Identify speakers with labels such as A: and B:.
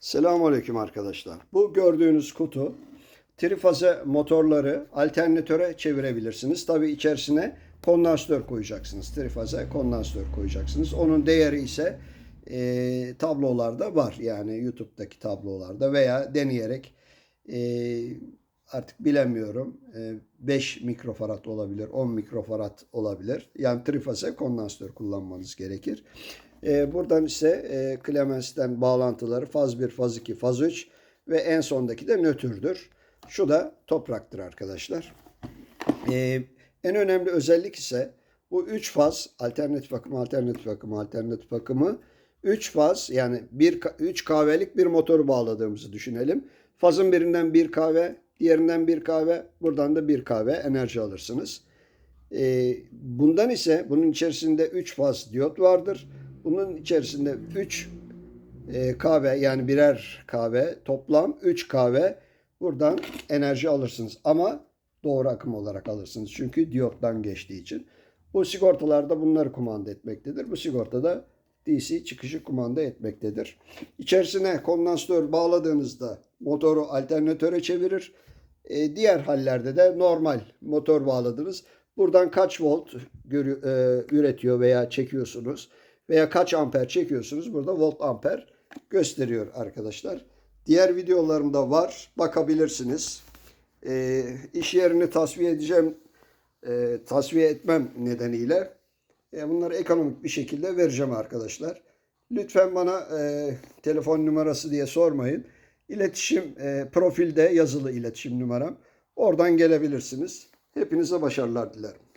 A: Selamünaleyküm arkadaşlar. Bu gördüğünüz kutu trifaze motorları alternatöre çevirebilirsiniz. Tabi içerisine kondansatör koyacaksınız. Trifaze kondansatör koyacaksınız. Onun değeri ise e, tablolarda var. Yani YouTube'daki tablolarda veya deneyerek e, artık bilemiyorum. E, 5 mikrofarad olabilir, 10 mikrofarad olabilir. Yani trifaze kondansatör kullanmanız gerekir. E, buradan ise e, Clemens'ten bağlantıları faz 1, faz 2, faz 3 ve en sondaki de nötrdür. Şu da topraktır arkadaşlar. E, en önemli özellik ise bu 3 faz alternatif akım, alternatif akım, alternatif akımı 3 faz yani 1 3 kahvelik bir motoru bağladığımızı düşünelim. Fazın birinden bir kahve, diğerinden bir kahve, buradan da bir kahve enerji alırsınız. E, bundan ise bunun içerisinde 3 faz diyot vardır. Bunun içerisinde 3 e, kahve yani birer kahve toplam 3 kahve buradan enerji alırsınız. Ama doğru akım olarak alırsınız. Çünkü diyottan geçtiği için. Bu sigortalarda bunları kumanda etmektedir. Bu sigortada DC çıkışı kumanda etmektedir. İçerisine kondansatör bağladığınızda motoru alternatöre çevirir. E, diğer hallerde de normal motor bağladınız. Buradan kaç volt e, üretiyor veya çekiyorsunuz veya kaç amper çekiyorsunuz. Burada volt amper gösteriyor arkadaşlar. Diğer videolarımda var. Bakabilirsiniz. E, iş yerini tasfiye edeceğim. E, tasfiye etmem nedeniyle e, bunları ekonomik bir şekilde vereceğim arkadaşlar. Lütfen bana e, telefon numarası diye sormayın. İletişim e, profilde yazılı iletişim numaram. Oradan gelebilirsiniz. Hepinize başarılar dilerim.